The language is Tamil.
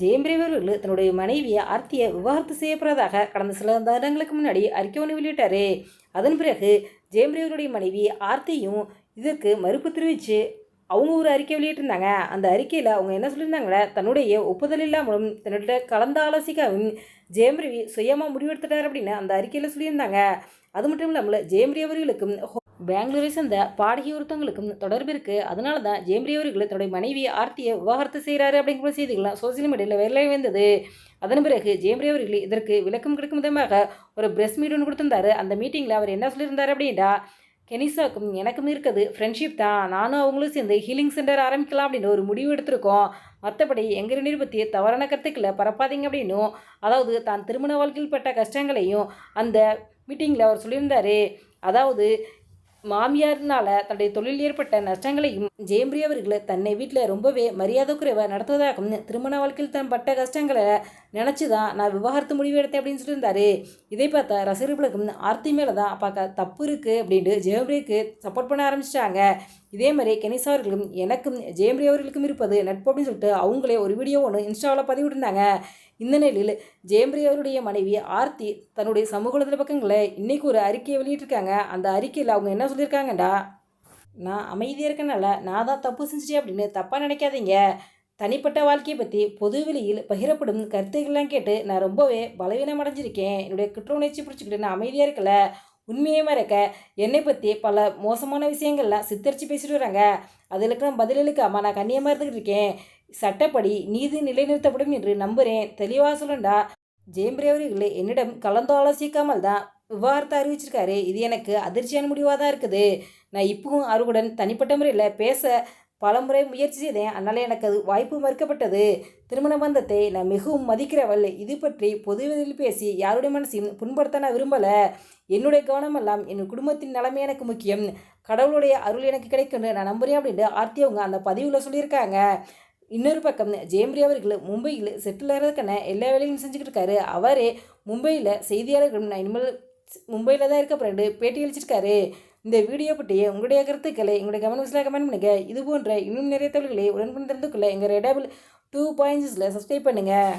ஜெயம்பிரவி தன்னுடைய மனைவியை ஆர்த்தியை விவாகரத்து செய்யப்படுறதாக கடந்த சில வருடங்களுக்கு முன்னாடி அறிக்கை ஒன்று வெளியிட்டாரு. அதன் பிறகு ஜெயம்பிரேவருடைய மனைவி ஆர்த்தியும் இதற்கு மறுப்பு தெரிவித்து அவங்க ஒரு அறிக்கை வெளியிட்டிருந்தாங்க. அந்த அறிக்கையில் அவங்க என்ன சொல்லியிருந்தாங்கன்னா தன்னுடைய ஒப்புதல் இல்லாமலும் தன்னுடைய கலந்து ஆலோசிக்கவும் ஜெயம்பிரவி சுயமாக முடிவெடுத்துட்டார் அப்படின்னு அந்த அறிக்கையில் சொல்லியிருந்தாங்க. அது மட்டும் இல்லாமல் ஜெயம்பிரி அவர்களுக்கும் பெங்களூரை சேர்ந்த பாடகி ஒருத்தவங்களுக்கும் தொடர்பு இருக்குது அதனால தான் ஜெயம்பிரி அவர்கள் தன்னுடைய மனைவி ஆர்த்தியை விவாகரத்து செய்கிறாரு அப்படிங்கிற செய்திகள்லாம் சோசியல் மீடியாவில் வெளியே வந்தது. அதன் பிறகு ஜெயம்பிரி அவர்கள் இதற்கு விளக்கம் கிடைக்கும் விதமாக ஒரு பிரஸ் மீட் ஒன்று கொடுத்திருந்தாரு. அந்த மீட்டிங்கில் அவர் என்ன சொல்லியிருந்தார் அப்படின்னா கெனிசாக்கும் எனக்கும் இருக்குது ஃப்ரெண்ட்ஷிப் தான். நானும் அவங்களும் சேர்ந்து ஹீலிங் சென்டர் ஆரம்பிக்கலாம் அப்படின்னு ஒரு முடிவு எடுத்திருக்கோம். மற்றபடி எங்கள் ரெண்டு பற்றி தவறான கருத்துக்களை பரப்பாதீங்க அப்படின்னும். அதாவது தான் திருமண வாழ்க்கையில் பட்ட கஷ்டங்களையும் அந்த மீட்டிங்கில் அவர் சொல்லியிருந்தார். அதாவது மாமியார்னால தன்னுடைய தொழில் ஏற்பட்ட நஷ்டங்களையும் ஜெயம்பிரி அவர்களை தன்னை வீட்டில் ரொம்பவே மரியாதை குறைவாக நடத்துவதாகவும் திருமண வாழ்க்கையில் தன் பட்ட கஷ்டங்களை நினச்சி தான் நான் விவாகரத்து முடிவு எடுத்தேன் அப்படின்னு சொல்லியிருந்தாரு. இதை பார்த்தா ரசிகர்களுக்கும் ஆர்த்தி மேலே தான் பார்க்க தப்பு இருக்குது அப்படின்ட்டு ஜெயம்பிரிக்கு சப்போர்ட் பண்ண ஆரம்பிச்சிட்டாங்க. இதே மாதிரி கணேசா எனக்கும் ஜெயம்பிரி அவர்களுக்கும் இருப்பது நட்பு அப்படின்னு சொல்லிட்டு அவங்களே ஒரு வீடியோ ஒன்று இன்ஸ்டாவில் பதிவிட்டிருந்தாங்க. இந்த நிலையில் ஜெயம்பிரி அவருடைய மனைவி ஆர்த்தி தன்னுடைய சமூக வலைதள பக்கங்களில் இன்றைக்கி ஒரு அறிக்கையை வெளியிட்டிருக்காங்க. அந்த அறிக்கையில் அவங்க என்ன சொல்லியிருக்காங்கடா? நான் அமைதியாக இருக்கனால நான் தான் தப்பு செஞ்சிட்டேன் அப்படின்னு தப்பாக நினைக்காதீங்க. தனிப்பட்ட வாழ்க்கையை பற்றி பொது வெளியில் பகிரப்படும் கருத்துக்கள்லாம் கேட்டு நான் ரொம்பவே பலவீனம் அடைஞ்சிருக்கேன் என்னுடைய குற்ற உணர்ச்சி பிடிச்சிக்கிட்டு நான் அமைதியாக இருக்கல. உண்மையே மறக்க என்னை பற்றி பல மோசமான விஷயங்கள்லாம் சித்தரித்து பேசிட்டு வராங்க. பதில் பதிலளிக்காம நான் கண்ணியமாக இருந்துக்கிட்டு இருக்கேன். சட்டப்படி நீதி நிலைநிறுத்தப்படும் என்று நம்புகிறேன் தெளிவாக சொல்லண்டா. ஜெயம்பிரி அவர்களே என்னிடம் கலந்து ஆலோசிக்காமல் தான் விவாகரத்தை அறிவிச்சிருக்காரு. இது எனக்கு அதிர்ச்சியான முடிவாக தான் இருக்குது. நான் இப்பவும் அவர்களுடன் தனிப்பட்ட முறையில் பேச பலமுறை முயற்சி செய்தேன். அதனால் எனக்கு அது வாய்ப்பு மறுக்கப்பட்டது. திருமண பந்தத்தை நான் மிகவும் மதிக்கிறவள். இது பற்றி பொதுவெளியில் பேசி யாருடைய மனசையும் புண்படுத்த நான் விரும்பலை. என்னுடைய கவனமெல்லாம் என் குடும்பத்தின் நிலைமை எனக்கு முக்கியம். கடவுளுடைய அருள் எனக்கு கிடைக்கும்னு நான் நம்புறேன் அப்படின்ட்டு ஆர்த்தி அவங்க அந்த பதிவில் சொல்லியிருக்காங்க. இன்னொரு பக்கம் ஜெயம்பிரி அவர்கள் மும்பையில் செட்டில் ஆகிறதுக்கான எல்லா வேலையும் செஞ்சுக்கிட்டு இருக்காரு. அவரே மும்பையில் செய்தியாளர்களும் நான் இனிமேல் மும்பையில் தான் இருக்க போகிறேன் பேட்டி அளிச்சிருக்காரு. இந்த வீடியோ பற்றிய உங்களுடைய கருத்துக்களை எங்களுடைய கமெண்ட் கமெண்ட் பண்ணுங்கள் இது போன்ற இன்னும் நிறைய தகவல்களை உடனுக்குடன் தெரிந்து கொள்ள எங்கள் ரெடபிள் டூ பாயிண்ட்ஸில் சப்ஸ்கிரைப் பண்ணுங்கள்